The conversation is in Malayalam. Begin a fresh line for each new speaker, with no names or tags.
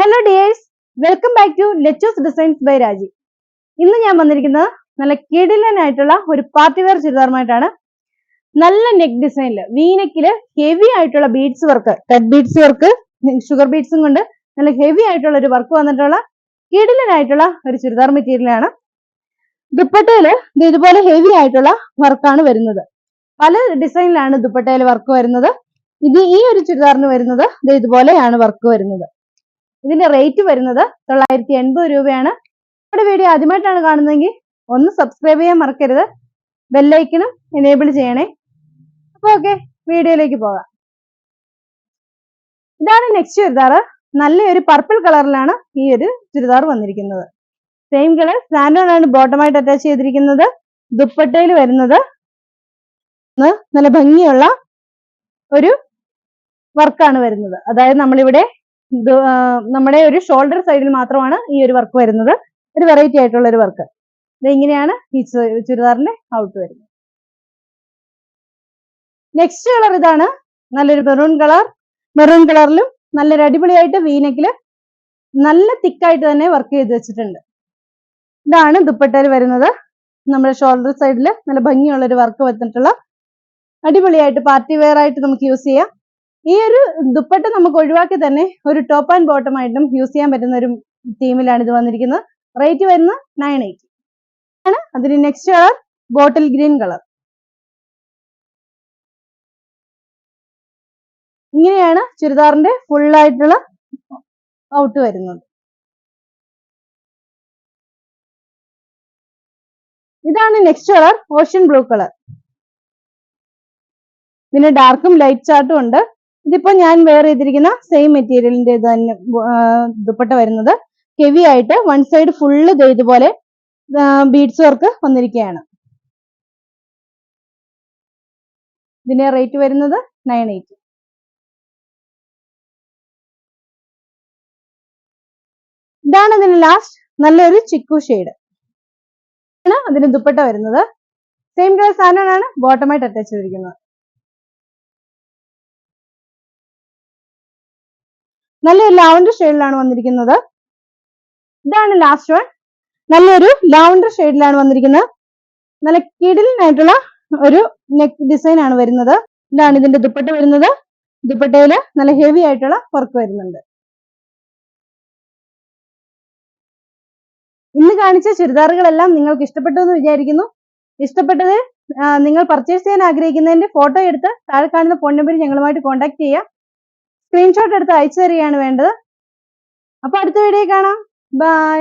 Hello dears welcome back to Lechos designs by Raji ഇന്ന് ഞാൻ വന്നിരിക്കുന്നത് നല്ല കിടിലനായിട്ടുള്ള ഒരു പാർട്ടി വെയർ ചുരിദാറുമായിട്ടാണ്. നല്ല നെക്ക് ഡിസൈനിൽ വീനക്കിൽ ഹെവി ആയിട്ടുള്ള beads work cut beads work sugar ബീഡ്സും കൊണ്ട് നല്ല ഹെവി ആയിട്ടുള്ള ഒരു വർക്ക് വന്നിട്ടുള്ള കിടിലനായിട്ടുള്ള ഒരു ചുരിദാർ മെറ്റീരിയലാണ് ദുപ്പട്ടയിൽ ഇത് ഇതുപോലെ ഹെവി ആയിട്ടുള്ള വർക്കാണ് വരുന്നത്. പല ഡിസൈനിലാണ് ദുപ്പട്ടയിൽ വർക്ക് വരുന്നത്. ഇത് ഈ ഒരു ചുരിദാറിന് വരുന്നത് ഇത് ഇതുപോലെയാണ് വർക്ക് വരുന്നത്. ഇതിന്റെ റേറ്റ് വരുന്നത് തൊള്ളായിരത്തി എൺപത് രൂപയാണ്. നമ്മുടെ വീഡിയോ ആദ്യമായിട്ടാണ് കാണുന്നതെങ്കിൽ ഒന്ന് സബ്സ്ക്രൈബ് ചെയ്യാൻ മറക്കരുത്. ബെല്ലൈക്കണം എനേബിൾ ചെയ്യണേ. അപ്പൊ ഓക്കെ വീഡിയോയിലേക്ക് പോകാം. ഇതാണ് നെക്സ്റ്റ് ചുരിദാർ നല്ലൊരു പർപ്പിൾ കളറിലാണ് ഈ ഒരു ചുരിദാർ വന്നിരിക്കുന്നത്. സെയിം കളർ ആണ് ബോട്ടമായിട്ട് അറ്റാച്ച് ചെയ്തിരിക്കുന്നത്. ദുപ്പട്ടയിൽ വരുന്നത്. നല്ല ഭംഗിയുള്ള ഒരു വർക്കാണ് വരുന്നത്. അതായത് നമ്മളിവിടെ നമ്മുടെ ഒരു ഷോൾഡർ സൈഡിൽ മാത്രമാണ് ഈ ഒരു വർക്ക് വരുന്നത്. ഒരു വെറൈറ്റി ആയിട്ടുള്ള ഒരു വർക്ക് ഇതെങ്ങനെയാണ് ഈ ചുരിദാറിന്റെ ഔട്ട് വരുന്നത്. നെക്സ്റ്റ് കളർ ഇതാണ് നല്ലൊരു മെറൂൺ കളർ മെറൂൺ കളറിലും നല്ലൊരു അടിപൊളിയായിട്ട് വീനക്കിൽ നല്ല തിക്കായിട്ട് തന്നെ വർക്ക് ചെയ്ത് വെച്ചിട്ടുണ്ട്. ഇതാണ് ദുപ്പട്ടയിൽ വരുന്നത്. നമ്മുടെ ഷോൾഡർ സൈഡിൽ നല്ല ഭംഗിയുള്ള ഒരു വർക്ക് വന്നിട്ടുള്ള അടിപൊളിയായിട്ട് പാർട്ടി വെയർ ആയിട്ട് നമുക്ക് യൂസ് ചെയ്യാം. ഈ ഒരു ദുപ്പട്ട നമുക്ക് ഒഴിവാക്കി തന്നെ ഒരു ടോപ്പ് ആൻഡ് ബോട്ടം ആയിട്ടും യൂസ് ചെയ്യാൻ പറ്റുന്ന ഒരു തീമിലാണ് ഇത് വന്നിരിക്കുന്നത്. റേറ്റ് വരുന്നത് നയൻ എയ്റ്റി ആണ് അതിന് next colour bottle green colour ഇങ്ങനെയാണ് ചുരിദാറിന്റെ ഫുള്ളായിട്ടുള്ള ഔട്ട് വരുന്നത്. ഇതാണ് next colour ocean blue colour ഇതിന് ഡാർക്കും ലൈറ്റ് ചാർട്ടും ഉണ്ട്. ഇതിപ്പോ ഞാൻ വെയർ ചെയ്തിരിക്കുന്ന സെയിം മെറ്റീരിയലിന്റെ തന്നെ ആ, ദുപ്പട്ട വരുന്നത്. ഹെവി ആയിട്ട് വൺ സൈഡ് ഫുള്ള് ഇതുപോലെ ബീഡ്സ് വർക്ക് വന്നിരിക്കുകയാണ്. ഇതിന്റെ റേറ്റ് വരുന്നത് നയൻ എയ്റ്റി ഇതാണ് ഇതിന് ലാസ്റ്റ് നല്ലൊരു ചിക്കു ഷെയ്ഡ് അതിന് ദുപ്പട്ട വരുന്നത്. സെയിം കളർ സാധനമാണ് ബോട്ടമായിട്ട് അറ്റാച്ച് ചെയ്തിരിക്കുന്നത്. നല്ലൊരു ലാവൻഡർ ഷെയ്ഡിലാണ് വന്നിരിക്കുന്നത്. ഇതാണ് ലാസ്റ്റ് വൺ നല്ലൊരു ലാവൻഡർ ഷെയ്ഡിലാണ് വന്നിരിക്കുന്നത്. നല്ല കിടിലിനായിട്ടുള്ള ഒരു നെക്ക് ഡിസൈൻ ആണ് വരുന്നത്. ഇതാണ് ഇതിന്റെ ദുപ്പട്ട വരുന്നത്. ദുപ്പട്ടയിൽ നല്ല ഹെവി ആയിട്ടുള്ള വർക്ക് വരുന്നുണ്ട്. ഇന്ന് കാണിച്ച ചുരിദാറുകളെല്ലാം നിങ്ങൾക്ക് ഇഷ്ടപ്പെട്ടു എന്ന് വിചാരിക്കുന്നു. ഇഷ്ടപ്പെട്ടത് നിങ്ങൾ പർച്ചേസ് ചെയ്യാൻ ആഗ്രഹിക്കുന്നതിന്റെ ഫോട്ടോ എടുത്ത് താഴെ കാണുന്ന ഫോൺ നമ്പറിൽ ഞങ്ങളുമായിട്ട് കോൺടാക്ട് ചെയ്യാം. സ്ക്രീൻഷോട്ട് എടുത്ത് അയച്ചു തരികയാണ് വേണ്ടത്. അപ്പൊ അടുത്ത വീഡിയോ കാണാം. ബൈ